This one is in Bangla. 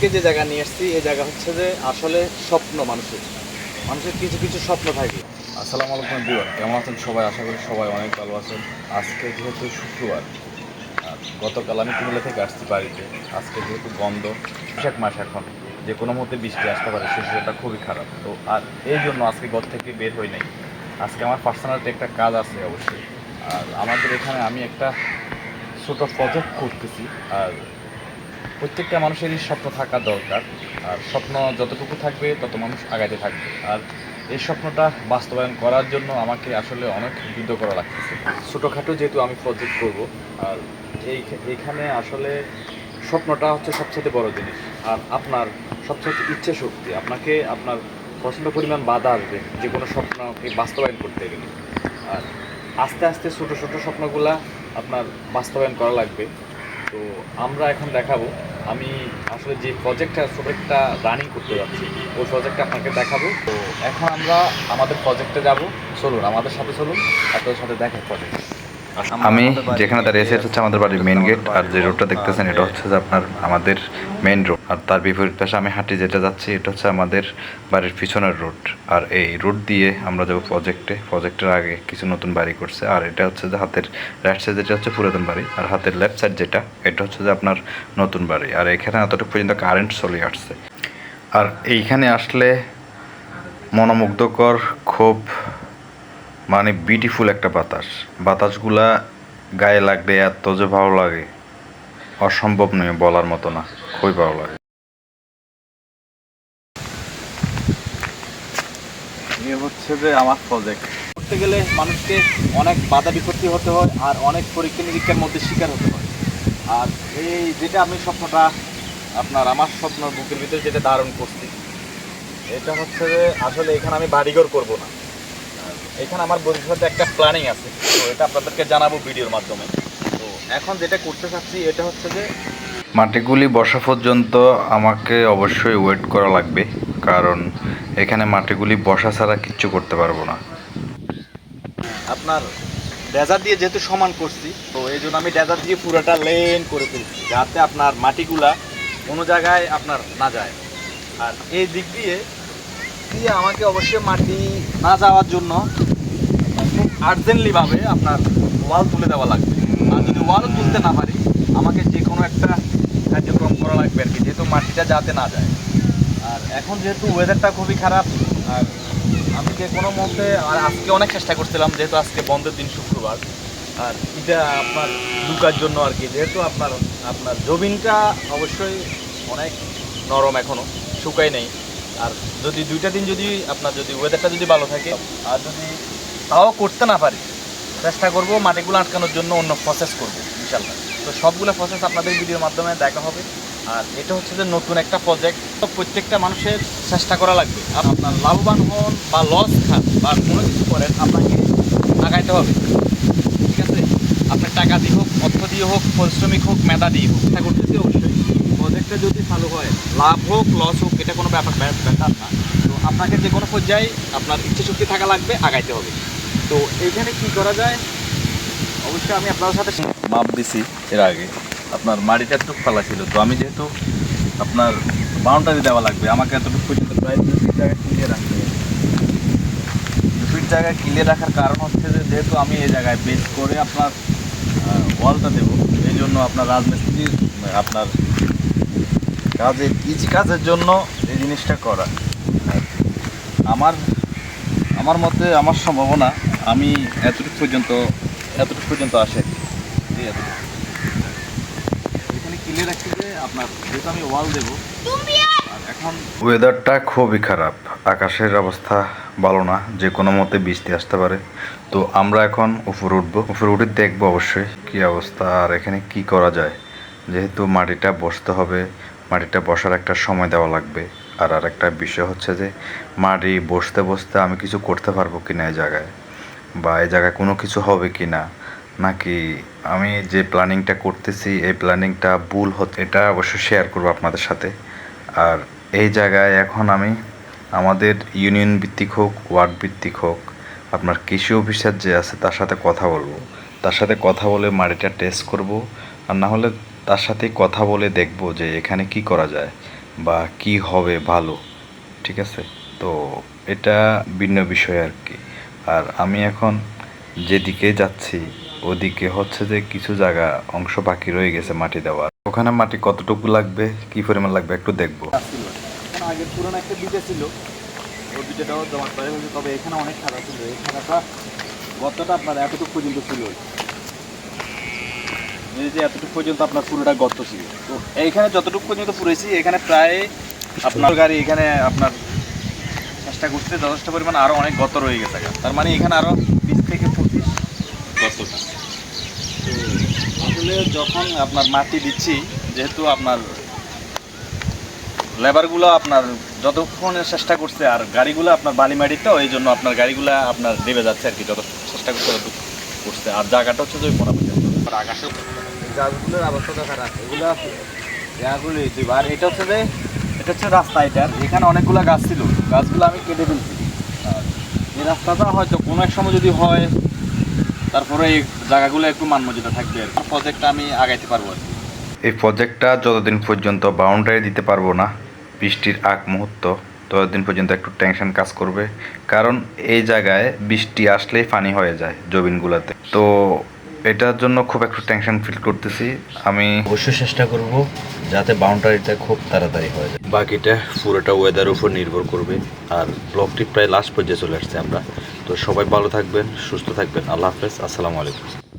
আজকে যে জায়গা নিয়ে এসেছি এই জায়গা হচ্ছে যে আসলে স্বপ্ন মানুষের। মানুষের কিছু কিছু স্বপ্ন থাকে। আসসালামু আলাইকুম বিওয়ার কেমন আছেন সবাই? আশা করি সবাই অনেক ভালো আছেন। আজকে যেহেতু শুক্রবার গতকাল আমি কুমিল্লা থেকে আসছি বাড়িতে। আজকে যেহেতু বন্ধ, বৈশাখ মাস এখন। যে কোনো মধ্যে বৃষ্টি আসতে পারে সিচুয়েশনটা খুবই খারাপ। তো আর এই জন্য আজকে ঘর থেকে বের হই নাই। আজকে আমার পার্সোনালিটি একটা কাজ আছে অবশ্যই। আর আমাদের এখানে আমি একটা ছোটো প্রজেক্ট করতেছি। আর প্রত্যেকটা মানুষেরই স্বপ্ন থাকা দরকার। আর স্বপ্ন যতটুকু থাকবে, তত মানুষ আগাইতে থাকবে। আর এই স্বপ্নটা বাস্তবায়ন করার জন্য আমাকে আসলে অনেক যুদ্ধ করা লাগতেছে। ছোটোখাটো যেহেতু আমি প্রজেক্ট করব, আর এই এইখানে আসলে স্বপ্নটা হচ্ছে সবচেয়ে বড় জিনিস। আর আপনার সবচেয়ে ইচ্ছে শক্তি, আপনাকে আপনার প্রচণ্ড পরিমাণ বাধা আসবে যে কোনো স্বপ্নকে বাস্তবায়ন করতে গেলে। আর আস্তে আস্তে ছোটো ছোটো স্বপ্নগুলা আপনার বাস্তবায়ন করা লাগবে। তো আমরা এখন দেখাবো। আমি আসলে যে প্রজেক্টটা প্রজেক্টটা রানিং করতে যাচ্ছি, ওই প্রজেক্টটা আপনাকে দেখাবো। তো এখন আমরা আমাদের প্রজেক্টে যাব। চলুন, আমাদের সাথে চলুন, আপনাদের সাথে দেখাই প্রজেক্ট আমি যেখানে দাঁড়িয়ে আছি, এটা হচ্ছে আমাদের বাড়ির মেন গেট আর যে রোডটা দেখতেছেন, এটা হচ্ছে যে আপনার আমাদের মেন রোড আর তার বিপরীত পাশে আমি হাঁটি যেটা যাচ্ছি, এটা হচ্ছে আমাদের বাড়ির পিছনের রোড আর এই রোড দিয়ে আমরা যাব প্রজেক্টে প্রজেক্টের আগে কিছু নতুন বাড়ি করছে, আর এটা হচ্ছে যে হাতের রাইট সাইড যেটা হচ্ছে পুরাতন বাড়ি, আর হাতের লেফট সাইড যেটা, এটা হচ্ছে যে আপনার নতুন বাড়ি। আর এখানে এতটুকু পর্যন্ত কারেন্ট চলে আসছে। আর এইখানে আসলে মনোমুগ্ধকর, খুব মানে বিউটিফুল একটা বাতাস। বাতাসগুলা গায়ে লাগলে এত যে ভালো লাগে, অসম্ভব নয় বলার মতো না, খুবই ভালো লাগে। এ হচ্ছে যে আমার প্রজেক্ট করতে গেলে মানুষকে অনেক বাধা বিপত্তি হতে হয় আর অনেক পরীক্ষা নিরীক্ষার মধ্যে শিকার হতে হয়। আর এই যেটা আমি স্বপ্নটা, আপনার আমার স্বপ্ন বুকের ভিতরে যেটা ধারণ করছি, এটা হচ্ছে যে আসলে এখানে আমি বাড়িঘর করব না। এখানে আমার ভবিষ্যতে একটা প্ল্যানিং আছে। তো এটা আপনাদেরকে জানাব ভিডিওর মাধ্যমে। তো এখন যেটা করতে চাচ্ছি এটা হচ্ছে যে মাটিগুলি বসা পর্যন্ত আমাকে অবশ্যই ওয়েট করা লাগবে কারণ এখানে মাটিগুলি বসা ছাড়া কিচ্ছু করতে পারব না। আপনার ডেজার দিয়ে যেহেতু সমান করছি তো এই জন্য আমি ডেজার দিয়ে পুরোটা লেন করে ফেলছি যাতে আপনার মাটিগুলা কোনো জায়গায় আপনার না যায়। আর এই দিক দিয়ে দিয়ে আমাকে অবশ্যই মাটি না যাওয়ার জন্য আর্জেন্টলিভাবে আপনার ওয়াল তুলে দেওয়া লাগবে। আর যদি ওয়ালও তুলতে না পারি, আমাকে যে কোনো একটা কার্যক্রম করা লাগবে আর কি, যেহেতু মাটিটা যাতে না যায়। আর এখন যেহেতু ওয়েদারটা খুবই খারাপ, আর আমি যে কোনো মধ্যে আর আজকে অনেক চেষ্টা করছিলাম, যেহেতু আজকে বন্ধের দিন শুক্রবার, আর এটা আপনার লুকার জন্য আর কি, যেহেতু আপনার আপনার জমিনটা অবশ্যই অনেক নরম এখনও শুকাই নেই। আর যদি দুইটা দিন যদি আপনার যদি ওয়েদারটা যদি ভালো থাকে, আর যদি তাও করতে না পারি, চেষ্টা করব মাটিগুলো আটকানোর জন্য অন্য প্রসেস করব ইনশাল্লাহ তো সবগুলো প্রসেস আপনাদের ভিডিওর মাধ্যমে দেখা হবে। আর এটা হচ্ছে যে নতুন একটা প্রজেক্ট তো প্রত্যেকটা মানুষের চেষ্টা করা লাগবে। আর আপনার লাভবান হন বা লস খান বা কোনো কিছু করেন, আপনাকে আগাইতে হবে। ঠিক আছে? আপনার টাকা দিয়ে হোক, অর্থ দিয়ে হোক, পরিশ্রমিক হোক, মেধা দিয়ে হোক। চেষ্টা করতেছি অবশ্যই প্রজেক্টটা যদি চালু হয়, লাভ হোক লস হোক, এটা কোনো ব্যাপার ব্যাপার না। তো আপনাকে যে কোনো পর্যায়ে আপনার ইচ্ছে শক্তি থাকা লাগবে, আগাইতে হবে। তো এইখানে কি করা যায়? অবশ্যই আমি আপনার সাথে মাপ দিছি এর আগে। আপনার মাটিটা একটু ফালা ছিল, তো আমি যেহেতু আপনার বাউন্ডারি দেওয়া লাগবে, আমাকে এতটুকু পর্যন্ত প্রায় দু ফিট জায়গা ক্লিয়ার রাখতে হবে। দু ফিট জায়গা ক্লিয়ার রাখার কারণ হচ্ছে যে, যেহেতু আমি এই জায়গায় বেস করে আপনার ওয়ালটা দেবো, এই জন্য আপনার রাজমিস্ত্রির, আপনার কাজের ইজি কাজের জন্য এই জিনিসটা করা। আমার আমার মতে, আমার সম্ভাবনা আমি এতটুকু পর্যন্ত এতটুকু পর্যন্ত আসে। এখানে ক্লিয়ার রাখছি যে আপনার যেহেতু আমি ওয়াল দেবো এখন ওয়েদারটা খুবই খারাপ। আকাশের অবস্থা ভালো না যে কোনো মতে বৃষ্টি আসতে পারে। তো আমরা এখন উপরে উঠবো। উপরে উঠে দেখব অবশ্যই কি অবস্থা আর এখানে কি করা যায়। যেহেতু মাটিটা বসতে হবে মাটিটা বসার একটা সময় দেওয়া লাগবে। আর আর একটা বিষয় হচ্ছে যে মাটি বসতে বসতে আমি কিছু করতে পারব কি না এই জায়গায়। বা এই জায়গায় কোনো কিছু হবে কি না, নাকি আমি যে প্ল্যানিংটা করতেছি, এই প্ল্যানিংটা ভুল হতে, এটা অবশ্যই শেয়ার করব আপনাদের সাথে। আর এই জায়গায় এখন আমি আমাদের ইউনিয়ন ভিত্তিক হোক ওয়ার্ড ভিত্তিক হোক, আপনার কৃষি অফিসার যে আছে তার সাথে কথা বলব। তার সাথে কথা বলে মাটিটা টেস্ট করব, আর না হলে তার সাথে কথা বলে দেখব যে এখানে কি করা যায় বা কি হবে ভালো, ঠিক আছে? তো এটা ভিন্ন বিষয় আর কি। আর আমি এখন যেদিকে যাচ্ছি, ওদিকে হচ্ছে যে কিছু জায়গা অংশ বাকি রয়ে গেছে মাটি দেওয়ার। ওখানে মাটি কতটুকু লাগবে, কি পরিমাণ লাগবে একটু দেখব। একটা ছিল তবে এখানে অনেক ছিল এই আপনার এতটুকু পর্যন্ত ছিল। এই যে এতটুকু পর্যন্ত আপনার পুরোটা গর্ত ছিল। তো যতটুকু পর্যন্ত পুরেছি, এখানে প্রায় আপনার গাড়ি, এখানে আপনার চেষ্টা করতে যথেষ্ট পরিমাণ আরও অনেক গর্ত রয়ে গেছে তার মানে এখানে আরও বিশ থেকে পঁচিশ গর্তটা তো আসলে যখন আপনার মাটি দিচ্ছি যেহেতু আপনার লেবারগুলো আপনার যতক্ষণ চেষ্টা করছে আর গাড়িগুলো আপনার বালি মাটিতে ওই জন্য আপনার গাড়িগুলো আপনার দেবে যাচ্ছে আর কি যত চেষ্টা করছে করছে আর জায়গাটা হচ্ছে মোটামুটি আর আকাশে গাছগুলোর অবস্থা খারাপ এগুলো দিবা আর এটা হচ্ছে যে এটা হচ্ছে রাস্তা এটার এখানে অনেকগুলো গাছ ছিল। গাছগুলো আমি কেটে ফেলছি। এই রাস্তাটা হয়তো কোনো এক সময় যদি হয়, তারপরে এই জায়গাগুলো একটু মানমর্যাদা থাকবে আর প্রজেক্টটা আমি আগাইতে পারব আর এই প্রজেক্টটা যতদিন পর্যন্ত বাউন্ডারি দিতে পারব না, বৃষ্টির আগ মুহূর্ত, ততদিন পর্যন্ত একটু টেনশন কাজ করবে। কারণ এই জায়গায় বৃষ্টি আসলেই পানি হয়ে যায় জবিনগুলোতে তো এটার জন্য খুব একটু টেনশন ফিল করতেছি। আমি অবশ্যই চেষ্টা করব যাতে বাউন্ডারিটা খুব তাড়াতাড়ি হয়ে যায়। বাকিটা পুরোটা ওয়েদার উপর নির্ভর করবে। আর ব্লকটি প্রায় লাস্ট পর্যায়ে চলে আসছে আমরা। তো সবাই ভালো থাকবেন সুস্থ থাকবেন। আল্লাহ হাফেজ আসসালামু আলাইকুম।